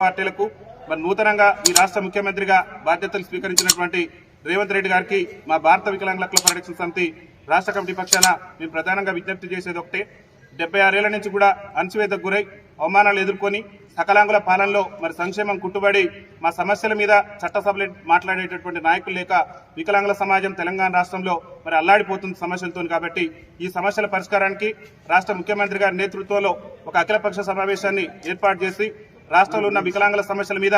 పార్టీలకు మరి నూతనంగా ఈ రాష్ట్ర ముఖ్యమంత్రిగా బాధ్యతలు స్వీకరించినటువంటి రేవంత్ రెడ్డి గారికి మా భారత వికలాంగుల క్లబ్ పరిరక్షణ సమితి రాష్ట్ర కమిటీ పక్షాన మేము ప్రధానంగా విజ్ఞప్తి చేసేది ఒకటే. డెబ్బై ఆరేళ్ళ నుంచి కూడా అణచివేతకు గురై అవమానాలు ఎదుర్కొని సకలాంగుల పాలనలో మరి సంక్షేమం కుట్టుబడి మా సమస్యల మీద చట్టసభలు మాట్లాడేటటువంటి నాయకులు లేక వికలాంగుల సమాజం తెలంగాణ రాష్ట్రంలో మరి అల్లాడిపోతుంది సమస్యలతో కాబట్టి ఈ సమస్యల పరిష్కారానికి రాష్ట్ర ముఖ్యమంత్రి గారి నేతృత్వంలో ఒక అఖిలపక్ష సమావేశాన్ని ఏర్పాటు చేసి రాష్ట్రంలో ఉన్న వికలాంగుల సమస్యల మీద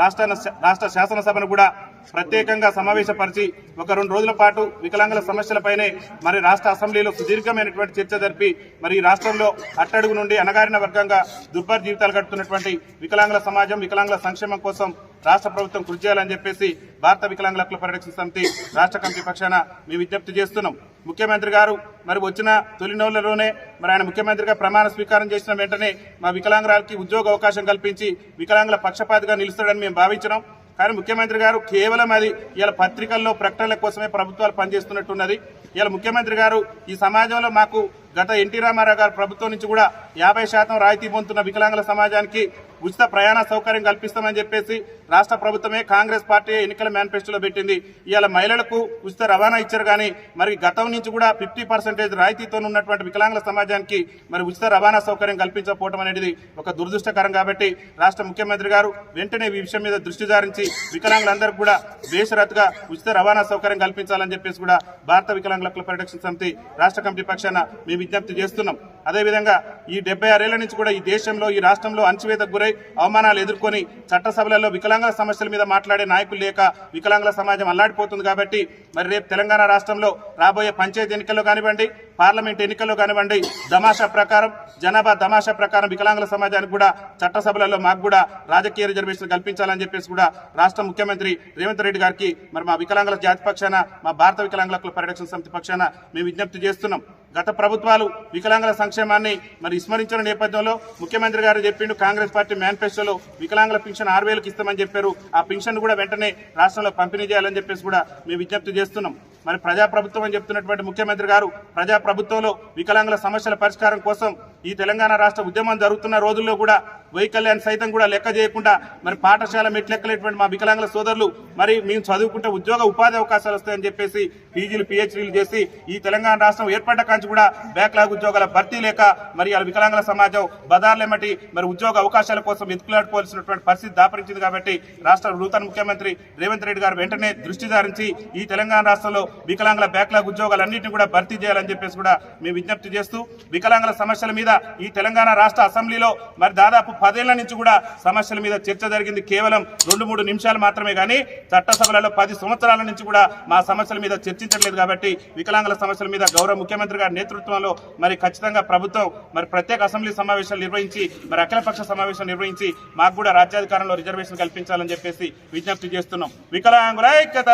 రాష్ట్ర రాష్ట్ర శాసనసభను కూడా ప్రత్యేకంగా సమావేశపరిచి ఒక రెండు రోజుల పాటు వికలాంగుల సమస్యలపైనే మరి రాష్ట్ర అసెంబ్లీలో సుదీర్ఘమైనటువంటి చర్చ జరిపి మరి రాష్ట్రంలో అట్టడుగు నుండి అణగారిన వర్గంగా దుర్భర జీవితాలు గడుపుతున్నటువంటి వికలాంగుల సమాజం వికలాంగుల సంక్షేమం కోసం రాష్ట్ర ప్రభుత్వం కృషి చేయాలని చెప్పేసి భారత వికలాంగుల హక్కుల పరిరక్షణ సమితి రాష్ట్ర కమిటీ పక్షాన మేము విజ్ఞప్తి చేస్తున్నాం. ముఖ్యమంత్రి గారు మరి వచ్చిన తొలి నెలలోనే మరి ఆయన ముఖ్యమంత్రిగా ప్రమాణ స్వీకారం చేసిన వెంటనే మా వికలాంగురాలకి ఉద్యోగ అవకాశం కల్పించి వికలాంగుల పక్షపాతిగా నిలుస్తాడని మేము భావించినాం. కానీ ముఖ్యమంత్రి గారు కేవలం అది ఇలా పత్రికల్లో ప్రకటనల కోసమే ప్రభుత్వాలు పనిచేస్తున్నట్టున్నది. ఇలా ముఖ్యమంత్రి గారు ఈ సమాజంలో మాకు గత ఎన్టీ రామారావు గారు ప్రభుత్వం నుంచి కూడా యాభై శాతం రాయితీ పొందుతున్న వికలాంగుల సమాజానికి ఉచిత ప్రయాణ సౌకర్యం కల్పిస్తామని చెప్పేసి రాష్ట్ర ప్రభుత్వమే కాంగ్రెస్ పార్టీ ఎన్నికల మేనిఫెస్టోలో పెట్టింది. ఇవాళ మహిళలకు ఉచిత రవాణా ఇచ్చారు కానీ మరి గతం నుంచి కూడా ఫిఫ్టీ పర్సెంటేజ్ రాయితీతో ఉన్నటువంటి వికలాంగుల సమాజానికి మరి ఉచిత రవాణా సౌకర్యం కల్పించకపోవడం అనేది ఒక దురదృష్టకరం కాబట్టి రాష్ట్ర ముఖ్యమంత్రి గారు వెంటనే ఈ విషయం మీద దృష్టి సారించి వికలాంగులందరికీ కూడా బేషరత్గా ఉచిత రవాణా సౌకర్యం కల్పించాలని చెప్పేసి కూడా భారత వికలాంగుల పరిరక్షణ సమితి రాష్ట్ర కమిటీ పక్షాన మేము విజ్ఞప్తి చేస్తున్నాం. అదేవిధంగా ఈ డెబ్బై ఆరేళ్ళ నుంచి కూడా ఈ దేశంలో ఈ రాష్ట్రంలో అంచివేతకు గురై అవమానాలు ఎదుర్కొని చట్టసభలలో వికలాంగుల సమస్యల మీద మాట్లాడే నాయకులు లేక వికలాంగుల సమాజం అల్లాడిపోతుంది కాబట్టి మరి రేపు తెలంగాణ రాష్ట్రంలో రాబోయే పంచాయతీ ఎన్నికల్లో కానివ్వండి పార్లమెంట్ ఎన్నికల్లో కానివ్వండి దమాషా ప్రకారం జనాభా దమాషా ప్రకారం వికలాంగుల సమాజానికి కూడా చట్టసభలలో మాకు కూడా రాజకీయ రిజర్వేషన్ కల్పించాలని చెప్పేసి కూడా రాష్ట్ర ముఖ్యమంత్రి రేవంత్ రెడ్డి గారికి మరి మా వికలాంగుల జాతి పక్షాన మా భారత వికలాంగుల పరిరక్షణ సమితి పక్షాన మేము విజ్ఞప్తి చేస్తున్నాం. గత ప్రభుత్వాలు వికలాంగుల సంక్షేమాన్ని మరి విస్మరించిన నేపథ్యంలో ముఖ్యమంత్రి గారు చెప్పిండు కాంగ్రెస్ పార్టీ మేనిఫెస్టోలో వికలాంగుల పింఛన్ ఆరు వేలకు ఇస్తామని చెప్పారు. ఆ పింఛన్ కూడా వెంటనే రాష్ట్రంలో పంపిణీ చేయాలని చెప్పేసి కూడా మేము విజ్ఞప్తి చేస్తున్నాం. మరి ప్రజాప్రభుత్వం అని చెప్తున్నటువంటి ముఖ్యమంత్రి గారు ప్రజాప్రభుత్వంలో వికలాంగుల సమస్యల పరిష్కారం కోసం ఈ తెలంగాణ రాష్ట్ర ఉద్యమం జరుగుతున్న రోజుల్లో కూడా వైకల్యాన్ని సైతం కూడా లెక్క చేయకుండా మరి పాఠశాల మెట్లెక్కలేటువంటి మా వికలాంగుల సోదరులు మరి మేము చదువుకుంటే ఉద్యోగ ఉపాధి అవకాశాలు వస్తాయని చెప్పేసి పీజీలు పిహెచ్డీలు చేసి ఈ తెలంగాణ రాష్ట్రం ఏర్పడ్డ కాంచి కూడా బ్యాక్లాగ్ ఉద్యోగాల భర్తీ లేక మరి ఆ వికలాంగుల సమాజం బదార్లేమటి మరి ఉద్యోగ అవకాశాల కోసం ఎత్తుకులాడుకోవాల్సినటువంటి పరిస్థితి దాపరించింది కాబట్టి రాష్ట్ర నూతన ముఖ్యమంత్రి రేవంత్ రెడ్డి గారు వెంటనే దృష్టి సారించి ఈ తెలంగాణ రాష్ట్రంలో వికలాంగుల బ్యాక్లాగ్ ఉద్యోగాలన్నింటినీ కూడా భర్తీ చేయాలని చెప్పేసి కూడా మేము విజ్ఞప్తి చేస్తూ వికలాంగుల సమస్యల మీద ఈ తెలంగాణ రాష్ట్ర అసెంబ్లీలో మరి దాదాపు పదేళ్ళ నుంచి కూడా సమస్యల మీద చర్చ జరిగింది. కేవలం రెండు మూడు నిమిషాలు మాత్రమే కానీ చట్టసభలలో పది సంవత్సరాల నుంచి కూడా మా సమస్యల మీద చర్చించట్లేదు కాబట్టి వికలాంగుల సమస్యల మీద గౌరవ ముఖ్యమంత్రి గారి నేతృత్వంలో మరి ఖచ్చితంగా ప్రభుత్వం మరి ప్రత్యేక అసెంబ్లీ సమావేశాలు నిర్వహించి మరి అఖిలపక్ష సమావేశం నిర్వహించి మాకు కూడా రాజ్యాధికారంలో రిజర్వేషన్ కల్పించాలని చెప్పేసి విజ్ఞప్తి చేస్తున్నాం. వికలాంగుల ఐక్యత!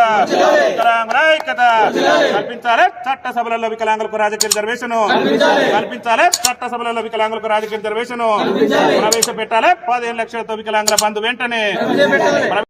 వికలాంగుల ఐక్యత! కల్పించాలి చట్టసభలలో వికలాంగులకు రాజకీయ రిజర్వేషన్! కల్పించాలి చట్టసభలో చట్టసభలలో వికలాంగులకు రాజకీయ రిజర్వేషన్ ప్రవేశపెట్టాలి. పదిహేను లక్షలతో వికలాంగుల బంధు వెంటనే